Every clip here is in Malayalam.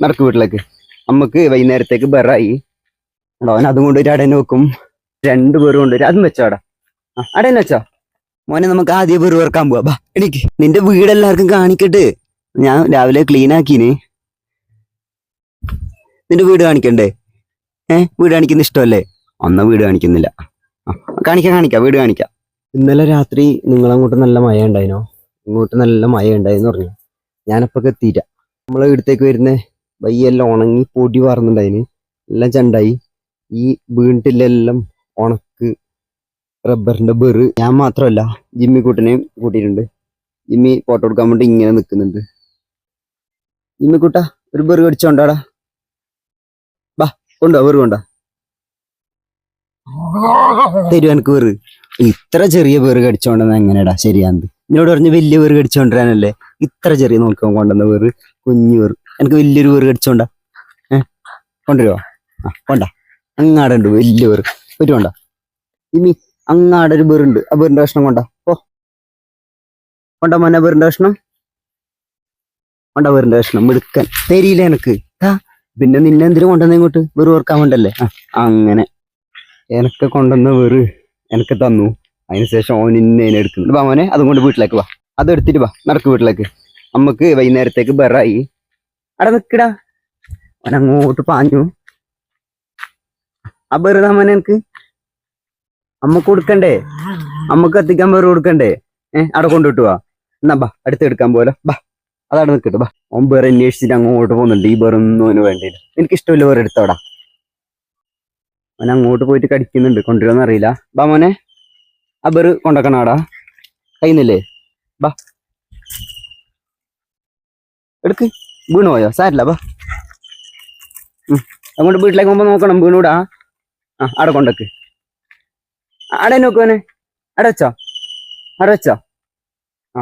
നടക്ക് വീട്ടിലേക്ക്. നമുക്ക് വൈകുന്നേരത്തേക്ക് ബെറായി. അവൻ അതും കൊണ്ടുപോയിട്ട് അടയെ വെക്കും. രണ്ടു പേരും കൊണ്ടുവരും അതും വെച്ചോ അടാ അടേനെ വെച്ചോ. മോനെ നമുക്ക് ആദ്യം പേര് വെറുക്കാൻ പോവാ. ബാ എനിക്ക് നിന്റെ വീട് എല്ലാവർക്കും കാണിക്കട്ടെ. ഞാൻ രാവിലെ ക്ലീൻ ആക്കീന്. നിന്റെ വീട് കാണിക്കണ്ടേ? ഏ വീട് കാണിക്കുന്ന ഇഷ്ടമല്ലേ? ഒന്ന വീട് കാണിക്കുന്നില്ല. കാണിക്കാം കാണിക്കാം. വീട് കാണിക്കാം. ഇന്നലെ രാത്രി നിങ്ങളങ്ങോട്ട് നല്ല മഴ ഉണ്ടായിനോ? ഇങ്ങോട്ട് നല്ല മഴ ഉണ്ടായിന്ന് പറഞ്ഞു. ഞാനപ്പൊക്കെ എത്തിയിട്ട നമ്മളെ ഇവിടത്തേക്ക് വരുന്ന? വയ്യെല്ലാം ഉണങ്ങി പൊടി പറന്നുണ്ടായിന് എല്ലാം ചണ്ടായി. ഈ വീട്ടിലെല്ലാം ഉണക്ക് റബ്ബറിന്റെ ബെറ്. ഞാൻ മാത്രമല്ല ജിമ്മി കൂട്ടനെയും കൂട്ടിയിട്ടുണ്ട്. ജിമ്മി ഫോട്ടോ എടുക്കാൻ വേണ്ടി ഇങ്ങനെ നിൽക്കുന്നുണ്ട് ജിമ്മി കൂട്ടാ ഒരു ബെറ് കടിച്ചോണ്ടാടാ ബാ കൊണ്ടോ ബെറ് കൊണ്ടാ. തരു എനിക്ക് വെറു ഇത്ര ചെറിയ വേറ് കടിച്ചോണ്ടെന്ന് എങ്ങനെയാടാ ശരിയാന്ത് എന്നോട് പറഞ്ഞ് വലിയ വേറ് കടിച്ചോണ്ടിരാനല്ലേ ഇത്ര ചെറിയ നോക്കാൻ കൊണ്ടുവന്ന വേറ് കുഞ്ഞു വേറ് എനിക്ക് വലിയൊരു വേറ് കടിച്ചോണ്ട. ഏ? കൊണ്ടുവരുവോ? ആ കൊണ്ട. അങ്ങാടുണ്ട് വലിയ വേറ് പറ്റുമോണ്ട ഇനി അങ്ങാടെ ഒരു ബെറുണ്ട് ആ ബെറിന്റെ കഷ്ണം കൊണ്ട. ഓ കൊണ്ട മോനെ ബെറിന്റെ കഷ്ണം? കൊണ്ട ബെറിന്റെ കഷ്ണം. മിടുക്കൻ. തരിയില്ല എനിക്ക്? ആ പിന്നെ നിന്നെ എന്തിനു കൊണ്ടുവന്ന ഇങ്ങോട്ട്? വെറു ഓർക്കാൻ വേണ്ടല്ലേ? ആ അങ്ങനെ. എനക്ക് കൊണ്ടുവന്ന വെറു എനക്ക് തന്നു. അതിനുശേഷം ഓൻ ഇന്നെ എടുക്കുന്നു വാ മോനെ അതും കൊണ്ട് വീട്ടിലേക്ക് വാ. അത് എടുത്തിട്ട് വാ. നടക്ക് വീട്ടിലേക്ക്. നമുക്ക് വൈകുന്നേരത്തേക്ക് ബെറായി. അവിടെ നിക്കടാ അങ്ങോട്ട് പാഞ്ഞു. ആ ബെറ് മോനെ എനിക്ക് അമ്മയ്ക്ക് കൊടുക്കണ്ടേ? അമ്മയ്ക്ക് എത്തിക്കാൻ വേറെ കൊടുക്കണ്ടേ? ഏഹ് അവിടെ കൊണ്ടുവിട്ടു വാ. എന്നാ ബാ അടുത്ത് എടുക്കാൻ പോലെ ബാ അതവിടെ നിൽക്കട്ടെ ബാ. ഓൻ വേറെ അന്വേഷിച്ചിട്ട് അങ്ങോട്ട് പോകുന്നുണ്ട്. ഈ വേറൊന്നും അവന് വേണ്ടിയില്ല എനിക്ക് ഇഷ്ടമില്ല വേറെ എടുത്തോടാ അവൻ അങ്ങോട്ട് പോയിട്ട് കടിക്കുന്നുണ്ട്. കൊണ്ടുവരുമെന്ന് അറിയില്ല. ബാ മോനെ. ആ ബെറ് കൊണ്ടക്കണാടാ കഴിയുന്നില്ലേ ബാ. എടുക്ക്. വീണു പോയോ സാരില്ല ഉം. അങ്ങോട്ട് വീട്ടിലേക്ക് പോകുമ്പോ നോക്കണം വീണൂടാ. ആ അവിടെ കൊണ്ടക്ക്. ആടെ നോക്കുവനെ അവിടെ വെച്ചോ. അവിടെ വെച്ചോ. ആ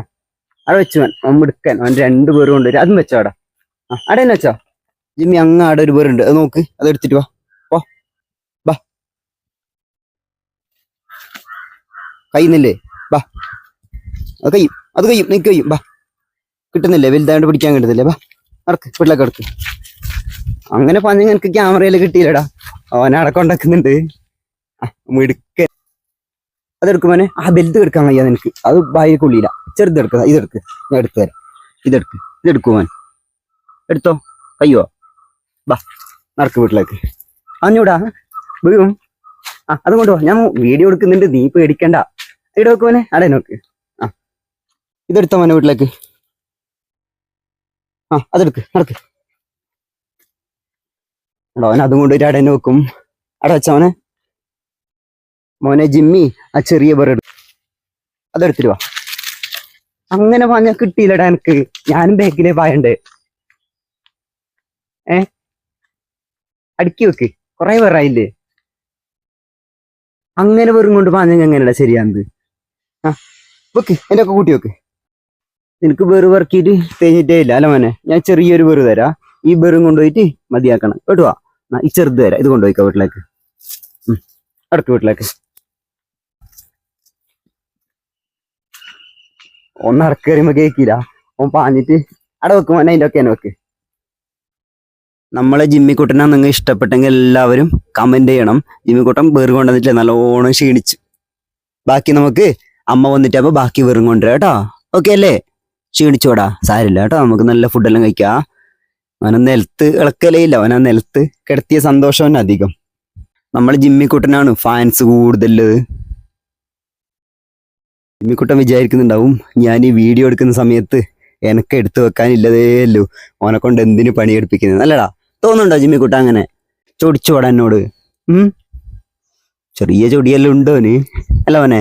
അവിടെ വെച്ചു അവൻ മിടുക്കൻ. അവൻ രണ്ടു പേരും കൊണ്ടുവരും അതും വെച്ചോ അവിടെ. ആ അവിടെ തന്നെ വെച്ചോ. ജിമ്മി അങ്ങ് അവിടെ ഒരു പേരുണ്ട്. അത് നോക്ക്. അത് എടുത്തിട്ട് വാ. പോ. ബാ. കയ്യുന്നില്ലേ ബാ. അത് കയ്യും അത് കയ്യും നിനക്ക് കഴിയും. ബാ. കിട്ടുന്നില്ലേ? വലുതായിട്ട് പിടിക്കാൻ കിട്ടുന്നില്ലേ? ബാ. നടക്ക് വീട്ടിലേക്ക് എടുക്ക് അങ്ങനെ പറഞ്ഞ എനിക്ക് ക്യാമറയിൽ കിട്ടിയില്ലടാ. അവനെ അവിടെ കൊണ്ടാക്കുന്നുണ്ട്. മിടുക്ക അതെടുക്കുമ്പോനെ ആ ബെൽറ്റ് എടുക്കാൻ കഴിയാ നിനക്ക്. അത് ബായി കൊള്ളിയില്ല. ചെറുതെടുക്ക ഇതെടുക്ക് ഞാൻ എടുത്തു തരാം. ഇതെടുക്ക് ഇതെടുക്കുമോൻ എടുത്തോ? അയ്യോ. ബാ നടക്ക് വീട്ടിലേക്ക്. അഞ്ഞൂടാ. വീഴും. ആ അത് കൊണ്ടുപോ ഞാൻ വീഡിയോ എടുക്കുന്നുണ്ട്. നീ പേടിക്കണ്ട. ഇവിടെ വെക്കുമോനെ അവിടെ നോക്ക്. ആ. ഇതെടുത്തോ മോനെ വീട്ടിലേക്ക്? ആ അതെടുക്ക് നടക്ക്. എടോ അവൻ അതും കൊണ്ട് അവിടെ തന്നെ വെക്കും. അവിടെ വെച്ചവനെ മോനെ ജിമ്മി ആ ചെറിയ ബെറെടു അതെടുത്തിട്ട് വാ. അങ്ങനെ പറഞ്ഞാൽ കിട്ടിയില്ലടാ എനിക്ക്. ഞാനും ബാഗിലെ പായണ്ട് ഏ? അടുക്കി വെക്ക്. കൊറേ പേറായില്ലേ അങ്ങനെ വെറും കൊണ്ട് പാഞ്ഞെങ്കിൽ എങ്ങനെയാ ശരിയാന്ത് ആ വെക്ക് എന്റെ ഒക്കെ കൂട്ടി വെക്ക്. നിനക്ക് വെറു വർക്കിയിട്ട് തേഞ്ഞിട്ടേ ഇല്ല അല്ല മോനെ? ഞാൻ ചെറിയൊരു വെറു തരാം. ഈ വെറും കൊണ്ടുപോയിട്ട് മതിയാക്കണം. കേട്ടുവാ ഈ ചെറുത് തരാം. ഇത് കൊണ്ടുപോയിക്കോ വീട്ടിലേക്ക്. അടുത്ത വീട്ടിലേക്ക്. ഒന്ന് ഇറക്കി വരുമ്പോ കേക്കില്ല. ഓൻ പാഞ്ഞിട്ട് അവിടെ വെക്കും മോനെ അതിന്റെ ഒക്കെ വെക്ക്. നമ്മളെ ജിമ്മിക്കുട്ടനെ നിങ്ങൾ ഇഷ്ടപ്പെട്ടെങ്കിൽ എല്ലാവരും കമന്റ് ചെയ്യണം. ജിമ്മിക്കുട്ടൻ വെറും കൊണ്ടുവന്നിട്ട് നല്ലോണം ക്ഷീണിച്ചു. ബാക്കി നമുക്ക് അമ്മ വന്നിട്ട് ബാക്കി വെറും കൊണ്ടുവരാം കേട്ടോ. ഓക്കെ അല്ലേ? ക്ഷീണിച്ചോടാ. സാരില്ല കേട്ടോ. നമുക്ക് നല്ല ഫുഡെല്ലാം കഴിക്കാം. അവനെ നിലത്ത് ഇളക്കലേ ഇല്ല അവനെ നിലത്ത് കിടത്തിയ സന്തോഷം അധികം. നമ്മൾ ജിമ്മിക്കുട്ടനാണ് ഫാൻസ് കൂടുതലുള്ളത് ജിമ്മിക്കുട്ടൻ വിചാരിക്കുന്നുണ്ടാവും ഞാൻ ഈ വീഡിയോ എടുക്കുന്ന സമയത്ത് എനക്ക് എടുത്തു വെക്കാനില്ലതേല്ലോ ഓനെ കൊണ്ട് എന്തിനു പണിയെടുപ്പിക്കുന്നത്? അല്ലടാ തോന്നുന്നുണ്ടോ ജിമ്മിക്കുട്ട അങ്ങനെ? ചൊടിച്ചോടാ എന്നോട്. ചെറിയ ചൊടിയെല്ലാം ഉണ്ടോ അവന്? അല്ല മോനെ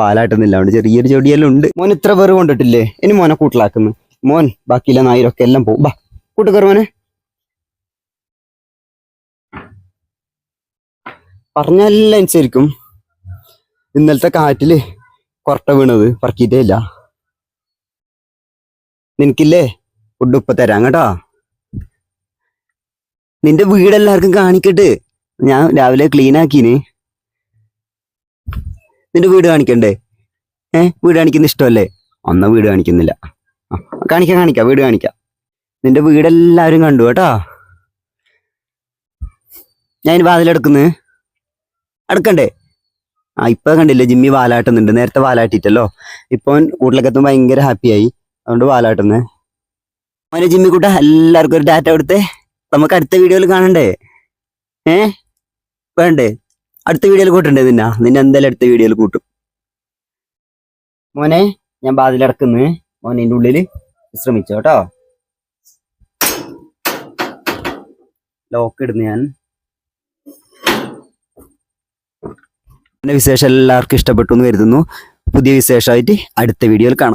വാലാട്ടുന്നില്ല അവിടെ ചെറിയൊരു ചെടിയെല്ലാം ഉണ്ട് മോൻ ഇത്ര വെറു കൊണ്ടിട്ടില്ലേ? ഇനി മോനെ കൂട്ടിലാക്കുന്നു. മോൻ ബാക്കിയില്ല നായരൊക്കെ എല്ലാം പോകും. ബാ കൂട്ടുകയറി മോനെ. പറഞ്ഞെല്ലാം അനുസരിക്കും. ഇന്നലത്തെ കാറ്റിൽ കൊറട്ട വീണത് പറക്കിയിട്ടേ ഇല്ല. നിനക്കില്ലേ? ഫുഡ് ഉപ്പ തരാം കേട്ടോ. നിന്റെ വീട് എല്ലാവർക്കും കാണിക്കട്ടെ. ഞാൻ രാവിലെ ക്ലീൻ ആക്കീന്. നിന്റെ വീട് കാണിക്കണ്ടേ? ഏ? വീട് കാണിക്കുന്ന ഇഷ്ടമല്ലേ? ഒന്നും വീട് കാണിക്കുന്നില്ല. കാണിക്കാം കാണിക്കാം വീട് കാണിക്കാം. നിന്റെ വീടെല്ലാവരും കണ്ടു കേട്ടോ? ഞാൻ വാതിലടക്കുന്നു അടക്കണ്ടേ ആ ഇപ്പൊ കണ്ടില്ലേ ജിമ്മി വാലാട്ടുന്നുണ്ട്. നേരത്തെ വാലാട്ടിട്ടല്ലോ ഇപ്പൊ വീട്ടിലൊക്കെ എത്തുമ്പോൾ ഭയങ്കര ഹാപ്പിയായി. അതുകൊണ്ട് വാലാട്ടുന്നേ. മോനെ ജിമ്മി കൂട്ട എല്ലാവർക്കും ഒരു ഡാറ്റ കൊടുത്തേ. നമുക്ക് അടുത്ത വീഡിയോയിൽ കാണണ്ടേ? ഏ? വേണ്ടേ? അടുത്ത വീഡിയോയിൽ കൂട്ടണ്ടേ നിന്നാ? നിന്നെ എന്തായാലും അടുത്ത വീഡിയോയിൽ കൂട്ടും. മോനെ ഞാൻ ബാതിലടക്കുന്നു മോനെ എന്റെ ഉള്ളിൽ വിശ്രമിച്ചു കേട്ടോ ലോക്ക് ഇടുന്നു ഞാൻ. എന്റെ വിശേഷം എല്ലാവർക്കും ഇഷ്ടപ്പെട്ടു എന്ന് കരുതുന്നു. പുതിയ വിശേഷമായിട്ട് അടുത്ത വീഡിയോയിൽ കാണാം.